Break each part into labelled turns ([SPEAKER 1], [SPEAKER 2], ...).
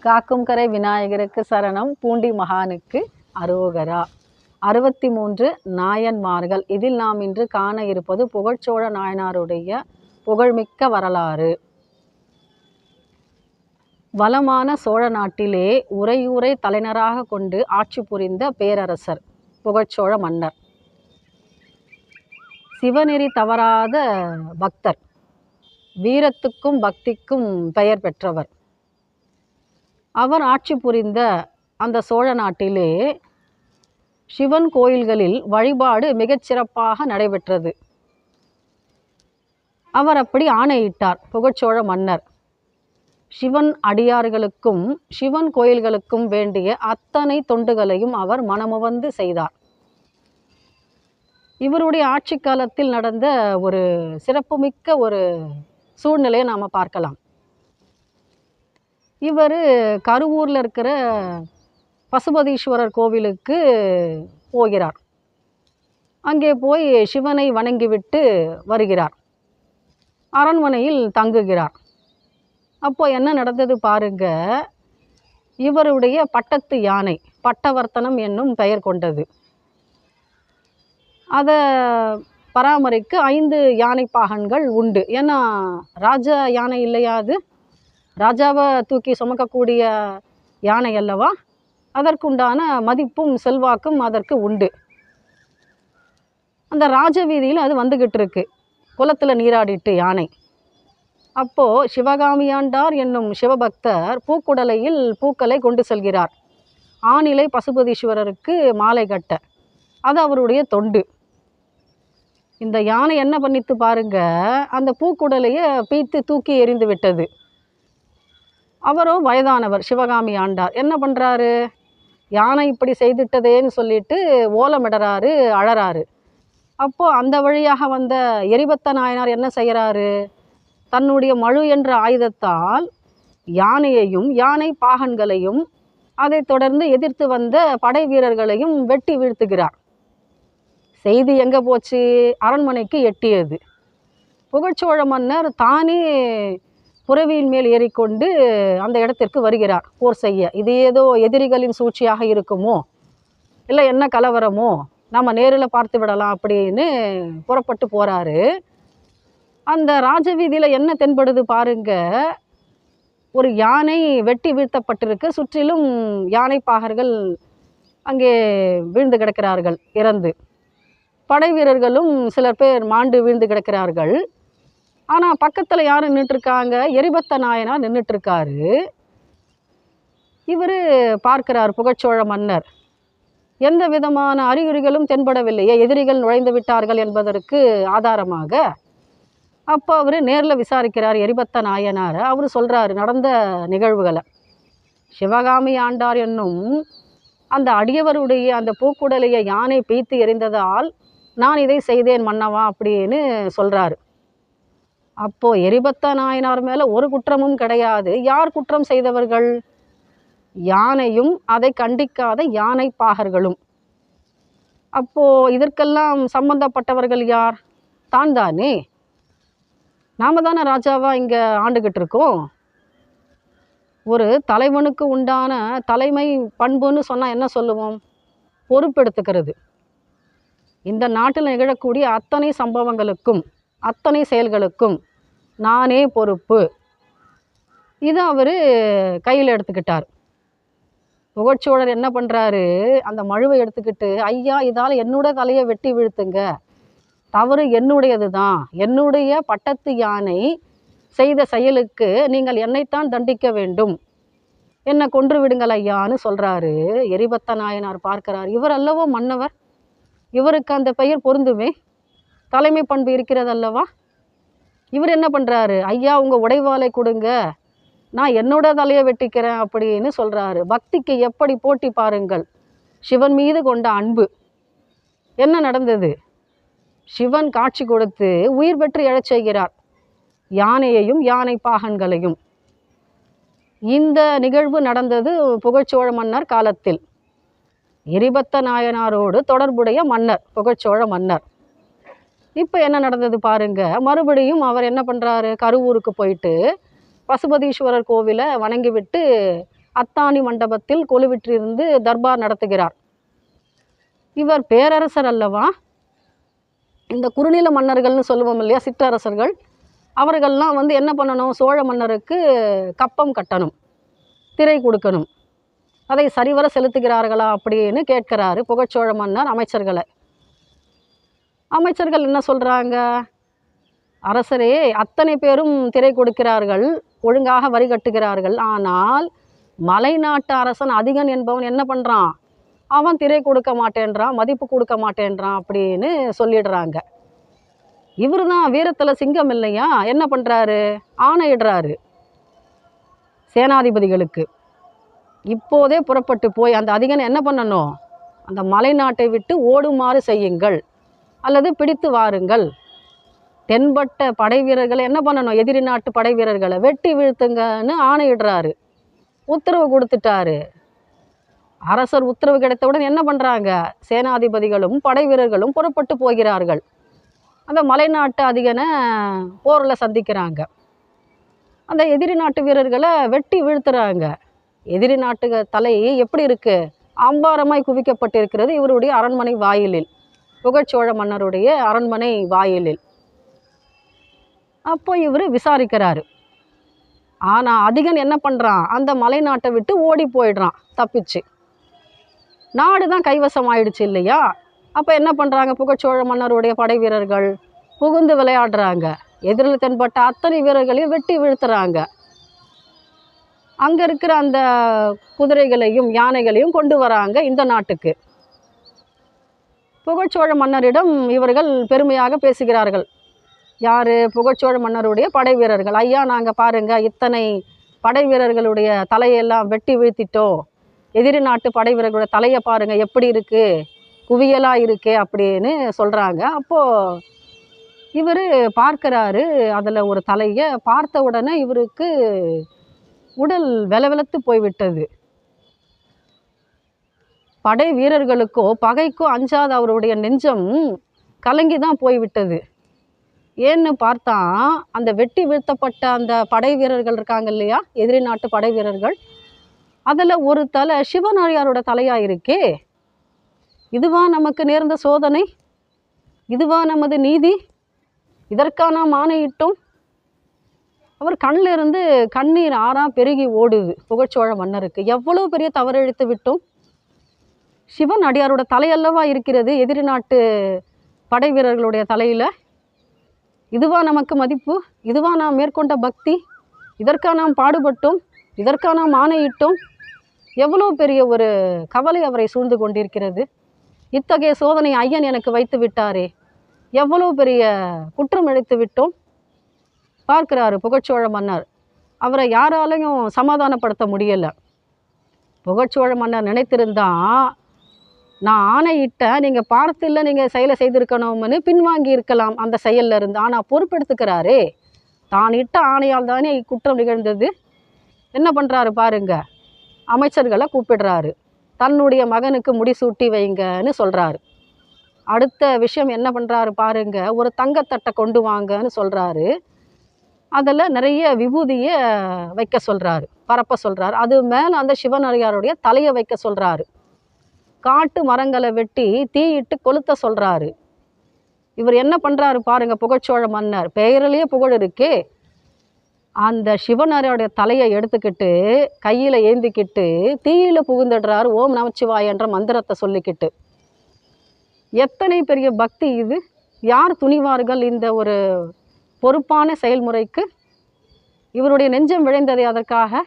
[SPEAKER 1] காக்கும் கரை விநாயகருக்கு சரணம் பூண்டி மகானுக்கு அரோகரா. அறுபத்தி மூன்று நாயன்மார்கள். இதில் நாம் இன்று காண இருப்பது புகழ்ச்சோழ நாயனாருடைய புகழ்மிக்க வரலாறு. வளமான சோழ நாட்டிலே உறையூரை தலைநராக கொண்டு ஆட்சி புரிந்த பேரரசர் புகழ்ச்சோழ மன்னர். சிவநெறி தவறாத பக்தர். வீரத்துக்கும் பக்திக்கும் பெயர் பெற்றவர். அவர் ஆட்சி புரிந்த அந்த சோழ நாட்டிலே சிவன் கோயில்களில் வழிபாடு மிகச்சிறப்பாக நடைபெற்றது. அவர் அப்படி ஆணையிட்டார் புகழ்ச்சோழ மன்னர். சிவன் அடியார்களுக்கும் சிவன் கோயில்களுக்கும் வேண்டிய அத்தனை தொண்டுகளையும் அவர் மனமுவந்து செய்தார். இவருடைய ஆட்சி காலத்தில் நடந்த ஒரு சிறப்புமிக்க ஒரு சூழ்நிலையை நாம் பார்க்கலாம். இவர் கருவூரில் இருக்கிற பசுபதீஸ்வரர் கோவிலுக்கு போகிறார். அங்கே போய் சிவனை வணங்கிவிட்டு வருகிறார். அரண்மனையில் தங்குகிறார். அப்போ என்ன நடந்தது பாருங்க இவருடைய பட்டத்து யானை பட்டவர்த்தனம் என்னும் பெயர் கொண்டது. அதை பராமரிக்க ஐந்து யானை பாகன்கள் உண்டு. ஏன்னா ராஜா யானை இல்லையா அது? ராஜாவை தூக்கி சுமக்கக்கூடிய யானை அல்லவா? அதற்குண்டான மதிப்பும் செல்வாக்கும் அதற்கு உண்டு. அந்த ராஜ வீதியில் அது வந்துக்கிட்டு இருக்கு. குளத்தில் நீராடிட்டு யானை. அப்போது சிவகாமியாண்டார் என்னும் சிவபக்தர் பூக்குடலையில் பூக்களை கொண்டு செல்கிறார். ஆணிலை பசுபதீஸ்வரருக்கு மாலை கட்ட. அது அவருடைய தொண்டு. இந்த யானை என்ன பண்ணித்து பாருங்க அந்த பூக்குடலையை பீத்து தூக்கி எறிந்து விட்டது. அவரோ வயதானவர் சிவகாமி ஆண்டார். என்ன பண்ணுறாரு யானை இப்படி செய்துட்டதேன்னு சொல்லிட்டு ஓலமிடறாரு அழறாரு. அப்போது அந்த வழியாக வந்த எரிபத்த நாயனார் என்ன செய்கிறாரு தன்னுடைய மழு என்ற ஆயுதத்தால் யானையையும் யானை பாகன்களையும் அதைத் தொடர்ந்து எதிர்த்து வந்த படை வீரர்களையும் வெட்டி வீழ்த்துகிறார். செய்தி எங்கே போச்சு? அரண்மனைக்கு எட்டியது. புகழ்ச்சோழ மன்னர் தானே புறவியின் மேல் ஏறிக்கொண்டு அந்த இடத்திற்கு வருகிறார். போர் செய்ய. இது ஏதோ எதிரிகளின் சூழ்ச்சியாக இருக்குமோ? இல்லை என்ன கலவரமோ? நம்ம நேரில் பார்த்து விடலாம் அப்படின்னு புறப்பட்டு போகிறாரு அந்த ராஜவீதியில் என்ன தென்படுது பாருங்க. ஒரு யானை வெட்டி வீழ்த்தப்பட்டிருக்கு. சுற்றிலும் யானை பாகர்கள் அங்கே வீழ்ந்து கிடக்கிறார்கள் இறந்து. படை வீரர்களும் சிலர் பேர் மாண்டு வீழ்ந்து கிடக்கிறார்கள். ஆனால் பக்கத்தில் யார் நின்றுட்டுருக்காங்க எரிபத்த நாயனார் நின்றுட்டுருக்காரு இவர் பார்க்கிறார் புகழ்ச்சோழ மன்னர். எந்த விதமான அறிகுறிகளும் தென்படவில்லையே எதிரிகள் நுழைந்து விட்டார்கள் என்பதற்கு ஆதாரமாக அப்போ அவர் நேரில் விசாரிக்கிறார் எரிபத்த நாயனார். அவர் சொல்கிறாரு நடந்த நிகழ்வுகளை. சிவகாமி ஆண்டார் என்னும் அந்த அடியவருடைய அந்த பூக்குடலையை யானை பீத்து எறிந்ததால் நான் இதை செய்தேன் மன்னவா? அப்படின்னு சொல்கிறாரு அப்போது எரிபத்த நாயனார் மேலே ஒரு குற்றமும் கிடையாது. யார் குற்றம் செய்தவர்கள்? யானையும் அதை கண்டிக்காத யானை பாகர்களும். அப்போது இதற்கெல்லாம் சம்பந்தப்பட்டவர்கள் யார்? தான் தானே நாம தானே ராஜாவா இங்கே ஆண்டுகிட்டு இருக்கோம். ஒரு தலைவனுக்கு உண்டான தலைமை பண்புன்னு சொன்னால் என்ன சொல்லுவோம்? பொறுப்பெடுத்துக்கிறது. இந்த நாட்டில் நிகழக்கூடிய அத்தனை சம்பவங்களுக்கும் அத்தனை செயல்களுக்கும் நானே பொறுப்பு. இதை அவர் கையில் எடுத்துக்கிட்டார். புகழ்ச்சோழர் என்ன பண்ணுறாரு அந்த மழுவை எடுத்துக்கிட்டு ஐயா இதால் என்னோட தலையை வெட்டி வீழ்த்துங்க. தவறு என்னுடையது தான் என்னுடைய பட்டத்து யானை செய்த செயலுக்கு நீங்கள் என்னைத்தான் தண்டிக்க வேண்டும். என்னை கொன்று விடுங்கள் ஐயான்னு சொல்கிறாரு எரிபத்த நாயனார் பார்க்கிறார். இவர் அல்லவோ மன்னவர்? இவருக்கு அந்த பெயர் பொருந்துமே? தலைமை பண்பு இருக்கிறது அல்லவா இவர் என்ன பண்ணுறாரு ஐயா உங்கள் உடைவாளை கொடுங்க. நான் என்னோட தலையை வெட்டிக்கிறேன் அப்படின்னு சொல்கிறாரு பக்திக்கு எப்படி போட்டி பாருங்கள். சிவன் மீது கொண்ட அன்பு. என்ன நடந்தது? சிவன் காட்சி கொடுத்து உயிர் பெற்று எழச் செய்கிறார். யானையையும் யானை பாகன்களையும். இந்த நிகழ்வு நடந்தது புகழ்ச்சோழ மன்னர் காலத்தில். எரிபத்த நாயனாரோடு தொடர்புடைய மன்னர் புகழ்ச்சோழ மன்னர். இப்போ என்ன நடந்தது பாருங்க. மறுபடியும் அவர் என்ன பண்ணுறாரு கருவூருக்கு போயிட்டு பசுபதீஸ்வரர் கோவிலை வணங்கிவிட்டு அத்தானி மண்டபத்தில் கொலுவிற்றிருந்து தர்பார் நடத்துகிறார். இவர் பேரரசர் அல்லவா? இந்த குறுநில மன்னர்கள்னு சொல்லுவோம் இல்லையா சிற்றரசர்கள்? அவர்கள்லாம் வந்து என்ன பண்ணணும்? சோழ மன்னருக்கு கப்பம் கட்டணும் திரை கொடுக்கணும். அதை சரிவர செலுத்துகிறார்களா அப்படின்னு கேட்கிறாரு புகழ்ச்சோழ மன்னர் அமைச்சர்களை. அமைச்சர்கள் என்ன சொல்கிறாங்க அரசரே அத்தனை பேரும் திரை கொடுக்கிறார்கள் ஒழுங்காக வரி கட்டுகிறார்கள். ஆனால் மலைநாட்டு அரசன் அதிகன் என்பவன் என்ன பண்ணுறான் அவன் திரை கொடுக்க மாட்டேன்றான் மதிப்பு கொடுக்க மாட்டேன்றான் அப்படின்னு சொல்லிடுறாங்க. இவர் தான் வீரத்தில் சிங்கம் இல்லையா? என்ன பண்ணுறாரு ஆணையிடுறாரு சேனாதிபதிகளுக்கு. இப்போதே புறப்பட்டு போய் அந்த அதிகன் என்ன பண்ணணும்? அந்த மலைநாட்டை விட்டு ஓடுமாறு செய்யுங்கள். அல்லது பிடித்து வாருங்கள். தென்பட்ட படை வீரர்களை என்ன பண்ணணும்? எதிரி நாட்டு படை வீரர்களை வெட்டி வீழ்த்துங்கன்னு ஆணையிடுறாரு. உத்தரவு கொடுத்துட்டாரு. அரசர் உத்தரவு கிடைத்தவுடன் என்ன பண்ணுறாங்க சேனாதிபதிகளும் படை வீரர்களும் புறப்பட்டு போகிறார்கள். அந்த மலைநாட்டு அதிகனை போரில் சந்திக்கிறாங்க. அந்த எதிரி நாட்டு வீரர்களை வெட்டி வீழ்த்துறாங்க. எதிரி நாட்டு தலை எப்படி இருக்கு? அம்பாரமாய் குவிக்கப்பட்டிருக்கிறது இவருடைய அரண்மனை வாயிலில். புகழ்ச்சோழ மன்னருடைய அரண்மனை வாயிலில். அப்போ இவர் விசாரிக்கிறாரு. ஆனால் அதிகன் என்ன பண்ணுறான் அந்த மலை நாட்டை விட்டு ஓடி போயிடுறான் தப்பிச்சு. நாடு தான் கைவசம் ஆயிடுச்சு இல்லையா? அப்போ என்ன பண்ணுறாங்க புகழ்ச்சோழ மன்னருடைய படை வீரர்கள்? புகுந்து விளையாடுறாங்க. எதிரில் தென்பட்ட அத்தனை வீரர்களையும் வெட்டி வீழ்த்துறாங்க. அங்கே இருக்கிற அந்த குதிரைகளையும் யானைகளையும் கொண்டு வராங்க இந்த நாட்டுக்கு. புகழ்ச்சோழ மன்னரிடம் இவர்கள் பெருமையாக பேசுகிறார்கள். யார்? புகழ்ச்சோழ மன்னருடைய படை வீரர்கள். ஐயா நாங்கள் பாருங்க இத்தனை படை வீரர்களுடைய தலையெல்லாம் வெட்டி வீழ்த்திட்டோம். எதிரி நாட்டு படை வீரர்களுடைய தலையை பாருங்க எப்படி இருக்கு? குவியலாக இருக்கே அப்படின்னு சொல்கிறாங்க அப்போது இவர் பார்க்கிறாரு அதில் ஒரு தலையை பார்த்த உடனே இவருக்கு உடல் வெலவெலத்து போய்விட்டது. படை வீரர்களுக்கோ பகைக்கோ அஞ்சாத அவருடைய நெஞ்சம் கலங்கி தான் போய்விட்டது. ஏன்னு பார்த்தா அந்த வெட்டி வீழ்த்தப்பட்ட அந்த படை வீரர்கள் இருக்காங்க இல்லையா? எதிரி நாட்டு படை வீரர்கள். அதில் ஒரு தலை சிவனாரியாரோட தலையாக இருக்கே. இதுவா நமக்கு நேர்ந்த சோதனை? இதுவா நமது நீதி? இதற்கா நாம் ஆணையிட்டோம் அவர் கண்ணிலிருந்து கண்ணீர் ஆறா பெருகி ஓடுது புகழ்ச்சோழ மன்னருக்கு. எவ்வளோ பெரிய தவறிழைத்து விட்டோம்? சிவன் அடியாரோட தலையல்லவா இருக்கிறது எதிரி நாட்டு படை வீரர்களுடைய தலையில். இதுவா நமக்கு மதிப்பு இதுவா நாம் மேற்கொண்ட பக்தி இதற்காக நாம் பாடுபட்டோம் இதற்காக நாம் ஆணையிட்டோம். எவ்வளோ பெரிய ஒரு கவலை அவரை சூழ்ந்து கொண்டிருக்கிறது. இத்தகைய சோதனை ஐயன் எனக்கு வைத்து விட்டாரே. எவ்வளோ பெரிய குற்றம் இழைத்து விட்டோம். பார்க்கிறாரு புகழ்ச்சோழ மன்னர். அவரை யாராலையும் சமாதானப்படுத்த முடியலை. புகழ்ச்சோழ மன்னர் நினைத்திருந்தான் நான் ஆணையிட்டேன் நீங்கள் பார்த்தில் நீங்கள் செயலை செய்திருக்கணும்னு பின்வாங்கி இருக்கலாம் அந்த செயல்ல இருந்து. ஆனால் பொறுப்பெடுத்துக்கிறாரே தான் இட்ட ஆணையால் தானே இக்குற்றம் நிகழ்ந்தது. என்ன பண்ணுறாரு பாருங்க அமைச்சர்களை கூப்பிடுறாரு. தன்னுடைய மகனுக்கு முடிசூட்டி வைங்கன்னு சொல்கிறாரு அடுத்த விஷயம் என்ன பண்ணுறாரு பாருங்க ஒரு தங்கத்தட்டை கொண்டு வாங்கன்னு சொல்கிறாரு அதில் நிறைய விபூதியை வைக்க சொல்கிறாரு பரப்ப சொல்கிறாரு அது மேலே அந்த சிவனடியாருடைய தலையை வைக்க சொல்கிறாரு காட்டு மரங்களை வெட்டி தீயிட்டு கொளுத்த சொல்கிறாரு இவர் என்ன பண்ணுறாரு பாருங்க புகழ்ச்சோழ மன்னர். பெயரிலேயே புகழ் இருக்கே. அந்த சிவனரியோடைய தலையை எடுத்துக்கிட்டு கையில் ஏந்திக்கிட்டு தீயில் புகுந்துடுறாரு ஓம் நமச்சிவாய் என்ற மந்திரத்தை சொல்லிக்கிட்டு. எத்தனை பெரிய பக்தி இது. யார் துணிவார்கள் இந்த ஒரு பொறுப்பான செயல்முறைக்கு? இவருடைய நெஞ்சம் விளைந்ததே அதற்காக.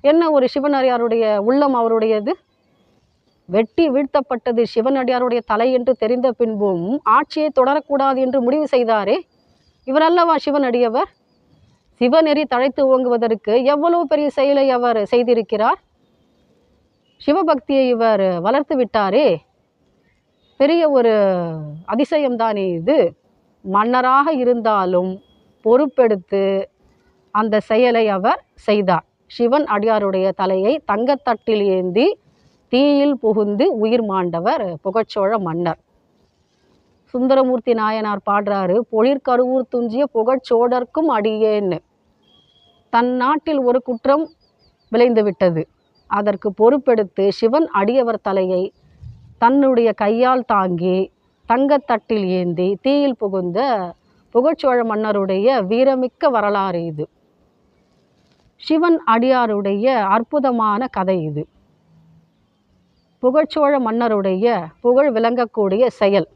[SPEAKER 1] என்ன ஒரு சிவனரியாருடைய உள்ளம் அவருடையது? வெட்டி வீழ்த்தப்பட்டது சிவனடியாருடைய தலை என்று தெரிந்த பின்பும் ஆட்சியை தொடரக்கூடாது என்று முடிவு செய்தாரே. இவர் அல்லவா சிவனடியவர்? சிவநெறி தழைத்து ஓங்குவதற்கு எவ்வளவு பெரிய செயலை அவர் செய்திருக்கிறார்? சிவபக்தியை இவர் வளர்த்து விட்டாரே. பெரிய ஒரு அதிசயம்தானே இது. மன்னராக இருந்தாலும் பொறுப்பெடுத்து அந்த செயலை அவர் செய்தார். சிவன் அடியாருடைய தலையை தங்கத்தட்டில் ஏந்தி தீயில் புகுந்து உயிர் மாண்டவர் புகழ்ச்சோழ மன்னர். சுந்தரமூர்த்தி நாயனார் பாடுறாரு பொழிற்கருவூர் துஞ்சிய புகழ்ச்சோழர்க்கும் அடியேன்னு. தன் நாட்டில் ஒரு குற்றம் விளைந்து விட்டது அதற்கு பொறுப்பெடுத்து சிவன் அடியவர் தலையை தன்னுடைய கையால் தாங்கி தங்கத்தட்டில் ஏந்தி தீயில் புகுந்த புகழ்ச்சோழ மன்னருடைய வீரமிக்க வரலாறு இது. சிவன் அடியாருடைய அற்புதமான கதை இது. புகழ்ச்சோழ மன்னருடைய புகழ் விளங்கக்கூடிய செயல்.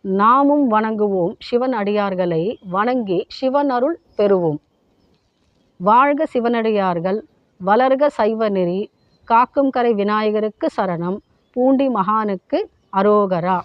[SPEAKER 1] நாமும் வணங்குவோம் சிவன் அடியார்களை வணங்கி சிவனருள் பெறுவோம். வாழ்க சிவனடியார்கள் வளர்க சைவ நெறி காக்கும் கரை விநாயகருக்கு சரணம் பூண்டி மகானுக்கு அரோகரா.